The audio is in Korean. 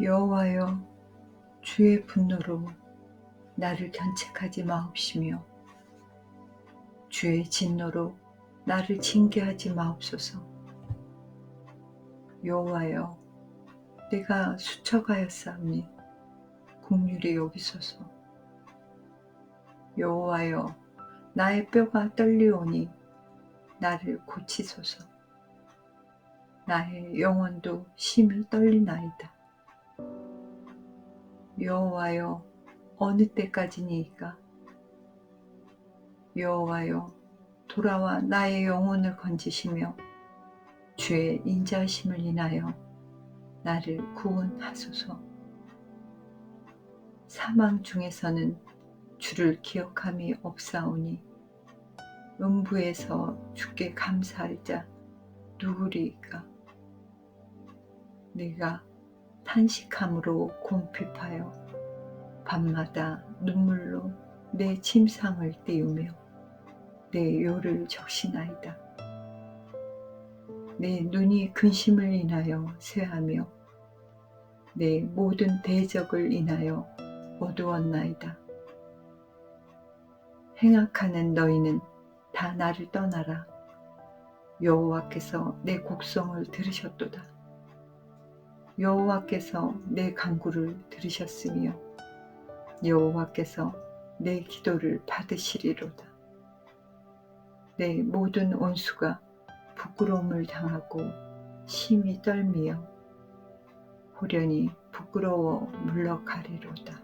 여호와여 주의 분노로 나를 견책하지 마옵시며 주의 진노로 나를 징계하지 마옵소서. 여호와여 내가 수척하였사오니 국률이 여기소서. 여호와여 나의 뼈가 떨리오니 나를 고치소서. 나의 영혼도 심히 떨리나이다 여호와여 어느 때까지니이까? 여호와여 돌아와 나의 영혼을 건지시며 주의 인자하심을 인하여 나를 구원하소서. 사망 중에서는 주를 기억함이 없사오니 음부에서 주께 감사할 자 누구리이까? 내가 탄식함으로 곰핍하여 밤마다 눈물로 내 침상을 띄우며 내 요를 적시나이다. 내 눈이 근심을 인하여 쇠하며 내 모든 대적을 인하여 어두웠나이다. 행악하는 너희는 다 나를 떠나라. 여호와께서 내 곡성을 들으셨도다. 여호와께서 내 간구를 들으셨으며 여호와께서 내 기도를 받으시리로다. 내 모든 원수가 부끄러움을 당하고 심히 떨미어 호련히 부끄러워 물러가리로다.